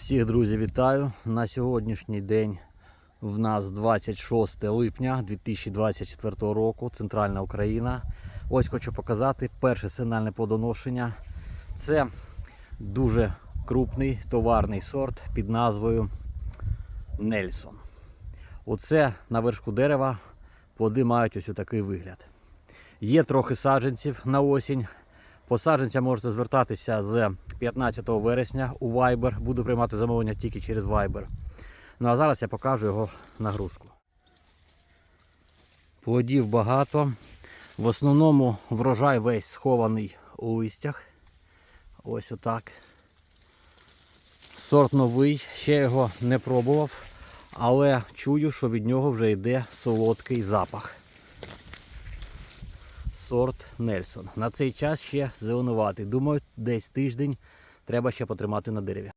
Всіх друзі вітаю. На сьогоднішній день в нас 26 липня 2024 року, Центральна Україна. Ось хочу показати перше сигнальне плодоношення. Це дуже крупний товарний сорт під назвою Нельсон. Оце на вершку дерева плоди мають ось такий вигляд. Є трохи саджанців на осінь. По саджанцям можете звертатися з 15 вересня у Viber. Буду приймати замовлення тільки через Viber. Ну а зараз я покажу його нагрузку. Плодів багато. В основному врожай весь схований у листях. Ось отак. Сорт новий, ще його не пробував, але чую, що від нього вже йде солодкий запах сорт Нельсон. На цей час ще зеленуватий. Думаю, десь тиждень треба ще потримати на дереві.